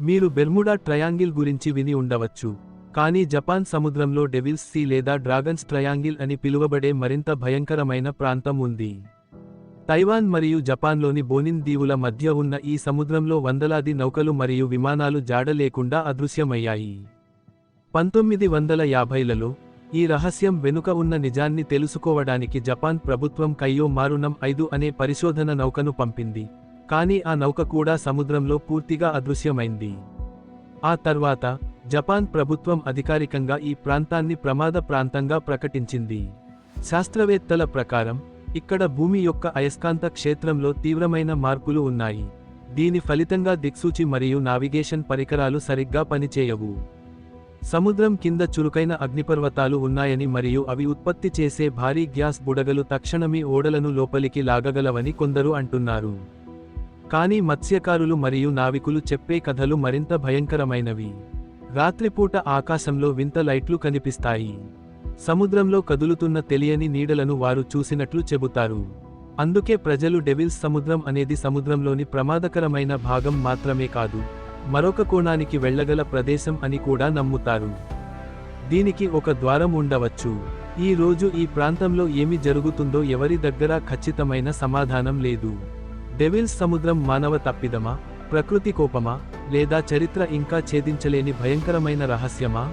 మీరు Bermuda triangle గురించి విని ఉండవచ్చు. కానీ జపాన్ సముద్రంలో డెవిల్స్ సీ లేదా డ్రాగన్స్ ట్రయాంగిల్ అని పిలువబడే మరింత భయంకరమైన ప్రాంతం ఉంది. తైవాన్ మరియు జపాన్లోని బోనిన్ దీవుల మధ్య ఉన్న ఈ సముద్రంలో వందలాది నౌకలు మరియు విమానాలు జాడ లేకుండా అదృశ్యమయ్యాయి. పంతొమ్మిది వందల యాభైలలో ఈ రహస్యం వెనుక ఉన్న నిజాన్ని తెలుసుకోవడానికి జపాన్ ప్రభుత్వం కయ్యో మారునం ఐదు అనే పరిశోధన నౌకను పంపింది. కానీ ఆ నౌక కూడా సముద్రంలో పూర్తిగా అదృశ్యమైంది. ఆ తర్వాత జపాన్ ప్రభుత్వం అధికారికంగా ఈ ప్రాంతాన్ని ప్రమాద ప్రాంతంగా ప్రకటించింది. శాస్త్రవేత్తల ప్రకారం ఇక్కడ భూమి యొక్క అయస్కాంత క్షేత్రంలో తీవ్రమైన మార్పులు ఉన్నాయి. దీని ఫలితంగా దిక్సూచి మరియు నావిగేషన్ పరికరాలు సరిగ్గా పనిచేయవు. సముద్రం కింద చురుకైన అగ్నిపర్వతాలు ఉన్నాయని మరియు అవి ఉత్పత్తి చేసే భారీ గ్యాస్ బుడగలు తక్షణమే ఓడలను లోపలికి లాగగలవని కొందరు అంటున్నారు. కానీ మత్స్యకారులు మరియు నావికులు చెప్పే కథలు మరింత భయంకరమైనవి. రాత్రిపూట ఆకాశంలో వింత లైట్లు కనిపిస్తాయి. సముద్రంలో కదులుతున్న తెలియని నీడలను వారు చూసినట్లు చెబుతారు. అందుకే ప్రజలు డెవిల్స్ సముద్రం అనేది సముద్రంలోని ప్రమాదకరమైన భాగం మాత్రమే కాదు మరొక కోణానికి వెళ్ళగల ప్రదేశం అని కూడా నమ్ముతారు. దీనికి ఒక ద్వారం ఉండవచ్చు. ఈ రోజు ఈ ప్రాంతంలో ఏమి జరుగుతుందో ఎవరి దగ్గర ఖచ్చితమైన సమాధానం లేదు. డెవిల్స్ సముద్రం మానవ తప్పిదమా? ప్రకృతి కోపమా? లేదా చరిత్ర ఇంకా ఛేదించలేని భయంకరమైన రహస్యమా?